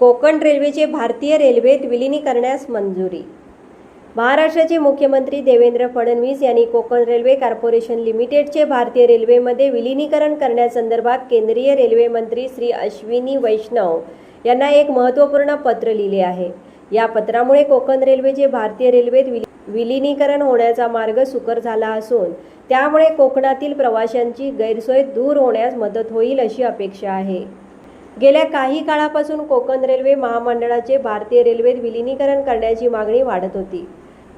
कोकण रेल्वेचे भारतीय रेल्वेत विलीनीकरण्यास मंजुरी. महाराष्ट्राचे मुख्यमंत्री देवेंद्र फडणवीस यांनी कोकण रेल्वे कॉर्पोरेशन लिमिटेडचे भारतीय रेल्वेमध्ये विलिनीकरण करण्यासंदर्भात केंद्रीय रेल्वे मंत्री श्री अश्विनी वैष्णव यांना एक महत्त्वपूर्ण पत्र लिहिले आहे. या पत्रामुळे कोकण रेल्वेचे भारतीय रेल्वेत विली- विलिनीकरण होण्याचा मार्ग सुकर झाला असून त्यामुळे कोकणातील प्रवाशांची गैरसोय दूर होण्यास मदत होईल अशी अपेक्षा आहे. गेल्या काही काळापासून कोकण रेल्वे महामंडळाचे भारतीय रेल्वेत विलिनीकरण करण्याची मागणी वाढत होती.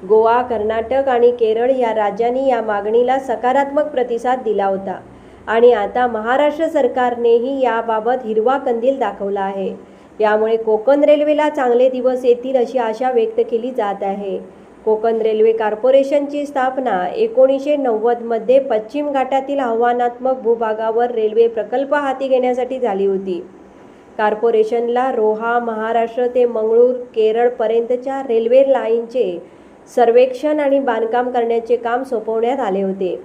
गोवा कर्नाटक आणि केरळ या राज्यांनी या मागणीला सकारात्मक प्रतिसाद दिला होता आणि आता महाराष्ट्र सरकारनेही याबाबत हिरवा कंदील दाखवला आहे. यामुळे कोकण रेल्वेला चांगले दिवस येतील अशी आशा व्यक्त केली जात आहे. कोकण रेल्वे कॉर्पोरेशनची स्थापना एकोणीसशे नव्वदमध्ये पश्चिम घाटातील आव्हानात्मक भूभागावर रेल्वे प्रकल्प हाती घेण्यासाठी झाली होती. कॉर्पोरेशनला रोहा महाराष्ट्र ते मंगळूर केरळपर्यंतच्या रेल्वे लाईनचे सर्वेक्षण आणि बांधकाम करण्याचे काम सोपवण्यात आले होते.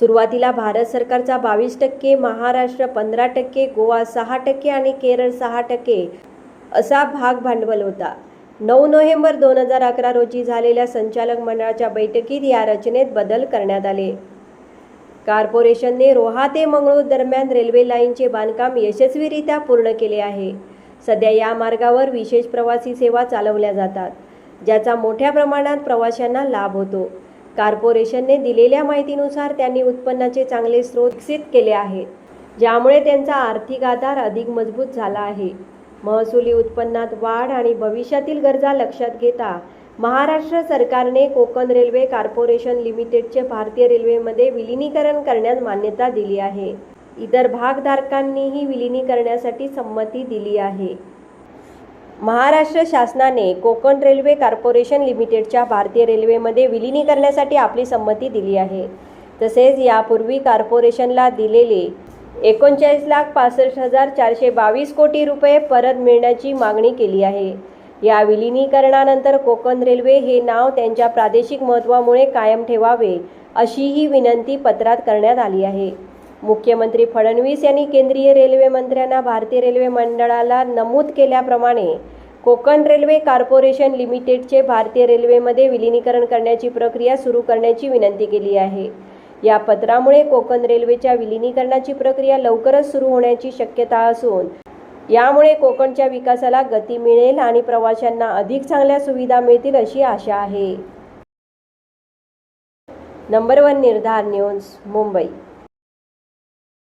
सुरुवातीला भारत सरकारचा बावीस टक्के महाराष्ट्र पंधरा टक्के गोवा सहा टक्के आणि केरळ सहा टक्के असा भाग भांडवल होता. नऊ नोव्हेंबर दोन हजार अकरा रोजी झालेल्या संचालक मंडळाच्या बैठकीत या रचनेत बदल करण्यात आले. कॉर्पोरेशनने रोहा ते मंगळूर दरम्यान रेल्वे लाईनचे बांधकाम यशस्वीरित्या पूर्ण केले आहे. सध्या या मार्गावर विशेष प्रवासी सेवा चालवल्या जातात ज्याचा मोठ्या प्रमाणात प्रवाशांना लाभ होतो. कॉर्पोरेशनने दिलेल्या माहितीनुसार त्यांनी उत्पन्नाचे चांगले स्रोत विकसित केले आहेत ज्यामुळे त्यांचा आर्थिक आधार अधिक मजबूत झाला आहे. महसुली उत्पन्नात वाढ आणि भविष्यातील गरजा लक्षात घेता महाराष्ट्र सरकारने कोकण रेल्वे कॉर्पोरेशन लिमिटेडचे भारतीय रेल्वेमध्ये विलिनीकरण करण्यास मान्यता दिली आहे. इतर भागधारकांनीही विलिनी करण्यासाठी संमती दिली आहे. महाराष्ट्र शासनाने कोकण रेल्वे कॉर्पोरेशन लिमिटेडच्या भारतीय रेल्वेमध्ये विलिनी करण्यासाठी आपली संमती दिली आहे. तसेच यापूर्वी कॉर्पोरेशनला दिलेले एकोणचाळीस लाख पासष्ट हजार चारशे बावीस कोटी रुपये परत मिळण्याची मागणी केली आहे. या विलिनीकरणानंतर कोकण रेल्वे हे नाव त्यांच्या प्रादेशिक महत्त्वामुळे कायम ठेवावे अशीही विनंती पत्रात करण्यात आली आहे. मुख्यमंत्री फडणवीस यांनी केंद्रीय रेल्वे मंत्र्यांना भारतीय रेल्वे मंडळाला नमूद केल्याप्रमाणे कोकण रेल्वे कॉर्पोरेशन लिमिटेडचे भारतीय रेल्वेमध्ये विलिनीकरण करण्याची प्रक्रिया सुरू करण्याची विनंती केली आहे. या पत्रामुळे कोकण रेल्वेच्या विलिनीकरणाची प्रक्रिया लवकरच सुरू होण्याची शक्यता असून यामुळे कोकणच्या विकासाला गती मिळेल आणि प्रवाशांना अधिक चांगल्या सुविधा मिळतील अशी आशा आहे. Number one Nirdhar news Mumbai.